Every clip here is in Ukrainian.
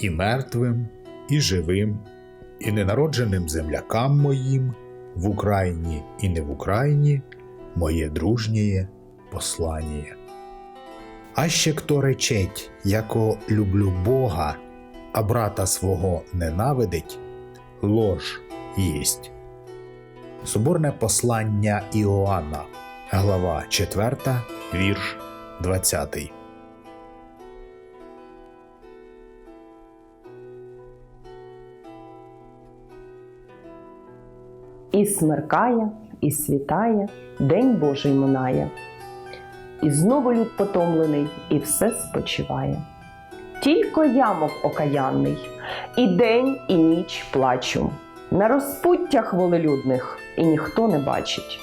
і мертвим, і живим, і ненародженим землякам моїм в Україні і не в Україні моє дружнє послання. А ще хто речеть, яко люблю Бога, а брата свого ненавидить, лож єсть. Соборне послання Іоанна, глава 4, вірш 20. І смеркає, і світає, День Божий минає. І знову люд потомлений, і все спочиває. Тільки я, мов окаянний, і день, і ніч плачу. На розпуттях волелюдних і ніхто не бачить.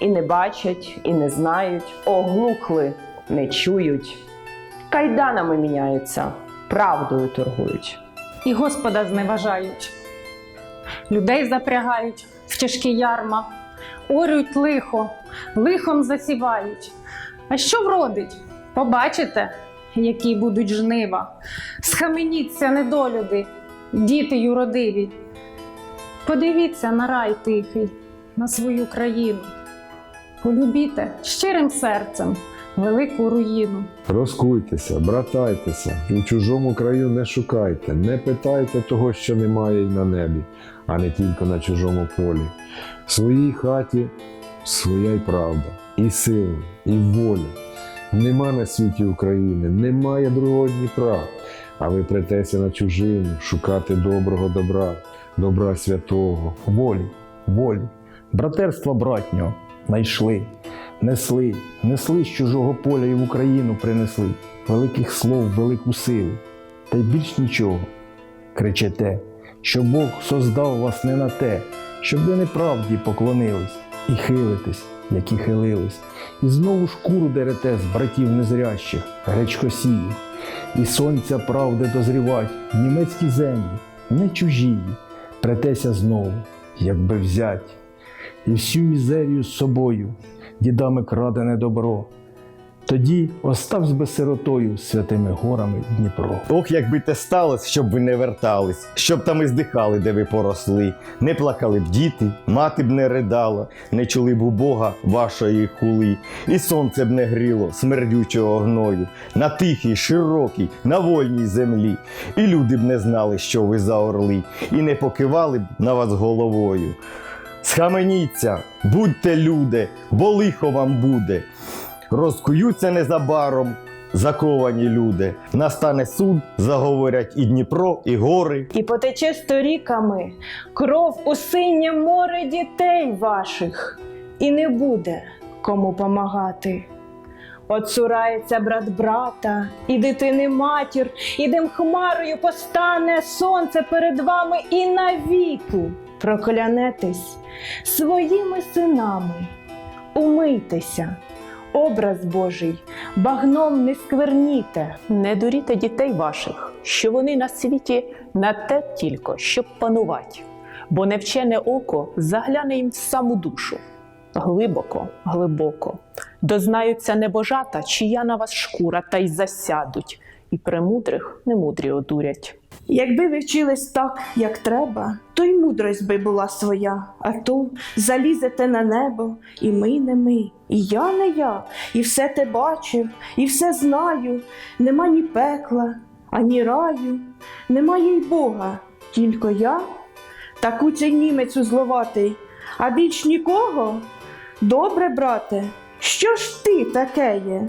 І не бачать, і не знають, оглухли, не чують. Кайданами міняються, правдою торгують. і Господа зневажають. Людей запрягають в тяжкі ярма, орють лихо, лихом засівають. А що вродить? Побачите, які будуть жнива. Схаменіться, недолюди, діти юродиві. Подивіться на рай тихий, на свою країну. Полюбіте щирим серцем велику руїну. Розкуйтеся, братайтеся, в чужому краю не шукайте, не питайте того, що немає й на небі, а не тільки на чужому полі. В своїй хаті своя й правда, і сила, і воля. Нема на світі України, немає другого Дніпра, а ви претеся на чужину, шукати доброго добра, добра святого. волі, волі, братерства братнього знайшли, несли, несли з чужого поля і в Україну принесли. Великих слов, велику силу, та й більш нічого. Кричете, що Бог создав вас не на те, щоб ви неправді поклонились і хилитесь, як і хилились, і знову шкуру дерете з братів незрящих, гречкосіїв, і сонця правди дозрівать в німецькій землі, не чужії, претеся знову, якби взять, і всю мізерію з собою, дідами крадене добро. Тоді оставсь би сиротою святими горами Дніпро. Ох, якби те сталося, щоб ви не вертались, щоб там і здихали, де ви поросли, не плакали б діти, мати б не ридала, не чули б у Бога вашої хули, і сонце б не гріло смердючого гною, на тихій, широкій, на вольній землі, і люди б не знали, що ви за орли, і не покивали б на вас головою. Схаменіться, будьте люди, бо лихо вам буде. Розкуються незабаром заковані люди. Настане суд, заговорять і Дніпро, і гори. І потече сторіками кров у синє море дітей ваших, і не буде кому помагати. Оцурається брат брата, і дитини матір, і дим хмарою постане сонце перед вами і навіки проклянетесь своїми синами. Умийтеся, образ Божий, багном не скверніте. Не дуріте дітей ваших, що вони на світі на те тільки, щоб панувати, бо невчене око загляне їм в саму душу. Глибоко, глибоко. Дознаються небожата, чия на вас шкура, та й засядуть, і премудрих немудрі одурять. Якби ви вчились так, як треба, то й мудрость би була своя, а то залізете на небо, і ми не ми, і я не я, і все те бачив, і все знаю. Нема ні пекла, ані раю, немає й Бога, тільки я, та куций німець узловатий, а більш нікого. Добре, брате, що ж ти таке є?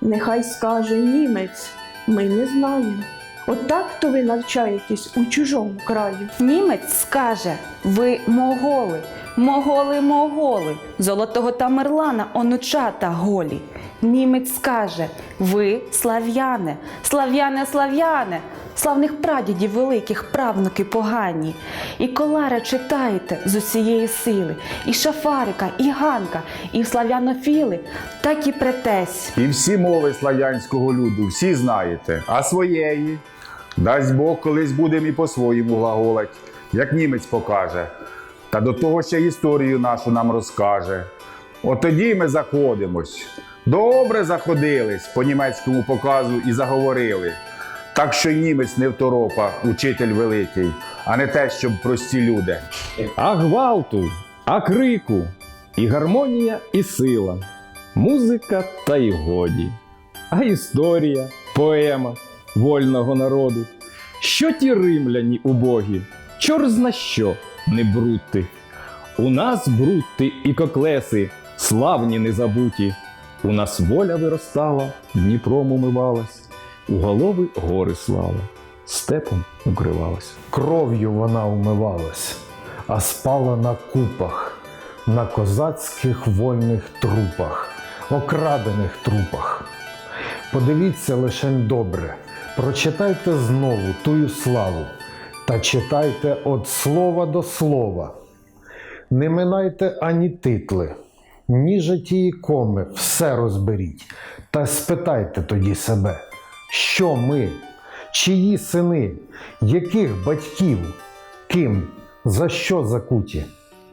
Нехай скаже німець, ми не знаємо. Отак то ви навчаєтесь у чужому краю. Німець скаже: ви моголи, моголи, моголи, золотого Тамерлана онучата голі. Німець скаже: ви слав'яне, слав'яне, слав'яне, славних прадідів великих правнуки погані. І колара читаєте з усієї сили, і шафарика, і ганка, і слав'янофіли, так і претесь. І всі мови слав'янського люду, всі знаєте, а своєї. Дасть Бог, колись будемо і по-своєму глаголать, як німець покаже. Та до того ще історію нашу нам розкаже. От тоді ми заходимось. Добре заходились по німецькому показу і заговорили. Так що й німець не второпа, учитель великий, а не те, щоб прості люди. А гвалту, а крику, і гармонія, і сила, музика та й годі, а історія, поема вольного народу. Що ті римляні убогі, чор зна що не брутти. У нас брутти і коклеси, славні незабуті. У нас воля виростала, Дніпром умивалась, у голови гори слава, степом укривалась. Кров'ю вона умивалась, а спала на купах, на козацьких вольних трупах, окрадених трупах. Подивіться лише добре, прочитайте знову тую славу та читайте від слова до слова. Не минайте ані титли, ні житії коми, все розберіть. Та спитайте тоді себе, що ми, чиї сини, яких батьків, ким, за що закуті?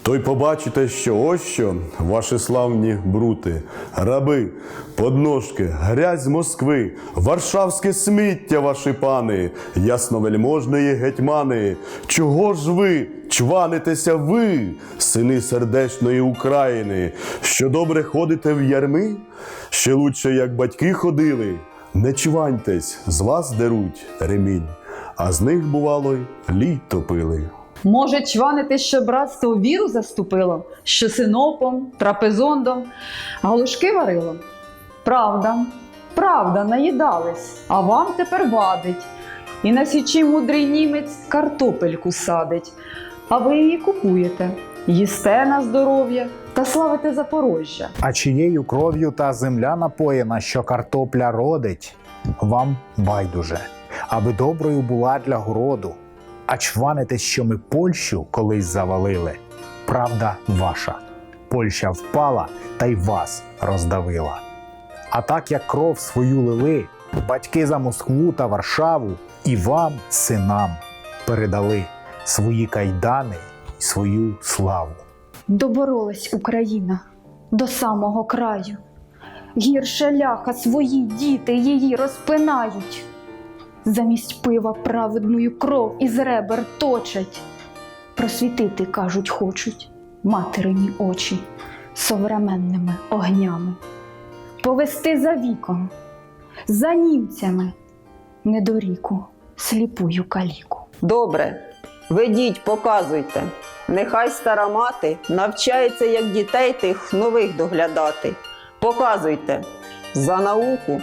То й побачите, що ось що ваші славні брути, раби, подножки, грязь Москви, варшавське сміття, ваші пани, ясновельможної гетьмани. Чого ж ви чванитеся ви, сини сердечної України, що добре ходите в ярми? Ще лучше, як батьки ходили. Не чваньтесь, з вас деруть ремінь, а з них, бувало, й літо пили. Може, чванити, що братство віру заступило, що синопом, трапезондом, галушки варило? Правда, правда, наїдались, а вам тепер вадить. І на січі мудрий німець картопельку садить, а ви її купуєте, їсте на здоров'я та славите Запорожжя. А чиєю кров'ю та земля напоєна, що картопля родить, вам байдуже, аби доброю була для городу. А чванитесь, що ми Польщу колись завалили. Правда ваша. Польща впала та й вас роздавила. А так як кров свою лили, батьки за Москву та Варшаву і вам, синам, передали свої кайдани й свою славу. Доборолась Україна до самого краю. Гірше ляха свої діти її розпинають. Замість пива праведною кров із ребер точать. Просвітити, кажуть, хочуть материні очі современними огнями. Повести за віком, за німцями, недоріку, сліпую каліку. Добре, ведіть, показуйте. Нехай стара мати навчається, як дітей тих нових доглядати. Показуйте за науку,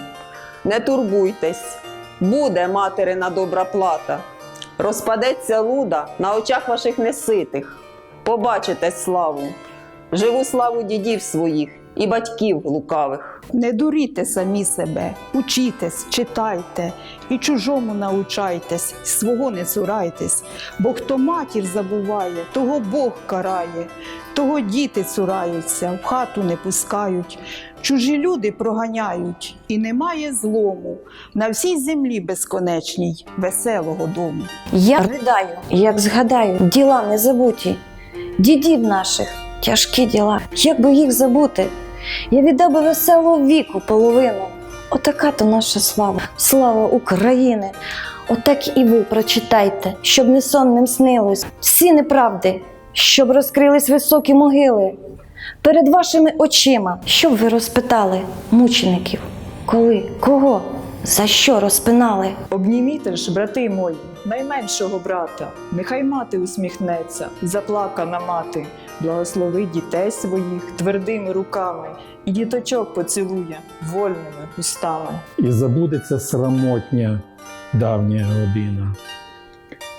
не турбуйтесь, буде материна добра плата. Розпадеться луда на очах ваших неситих. Побачите славу, живу славу дідів своїх і батьків лукавих. Не дуріте самі себе, учітесь, читайте і чужому научайтесь, свого не цурайтесь, бо хто матір забуває, того Бог карає, того діти цураються, в хату не пускають, чужі люди проганяють, і немає злому на всій землі безконечній, веселого дому. Я ридаю, як згадаю, діла незабуті, дідів наших тяжкі діла. Як би їх забути? Я віддав би веселого віку половину. Отака то наша слава, слава України. Отак і ви прочитайте, щоб не сонним снилось. Всі неправди, щоб розкрились високі могили. Перед вашими очима, щоб ви розпитали мучеників, коли, кого, за що розпинали. Обніміте ж, брати мої, найменшого брата, нехай мати усміхнеться, заплакана мати, благословить дітей своїх твердими руками і діточок поцілує вольними устами. і забудеться срамотня давня година.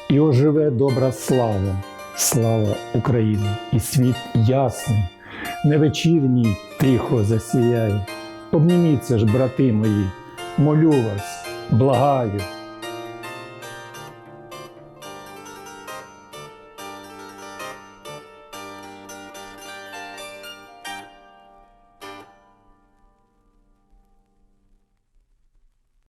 І оживе добра слава, слава України, і світ ясний, невечірній тихо засіяє. Обніміться ж, брати мої, молю вас, благаю,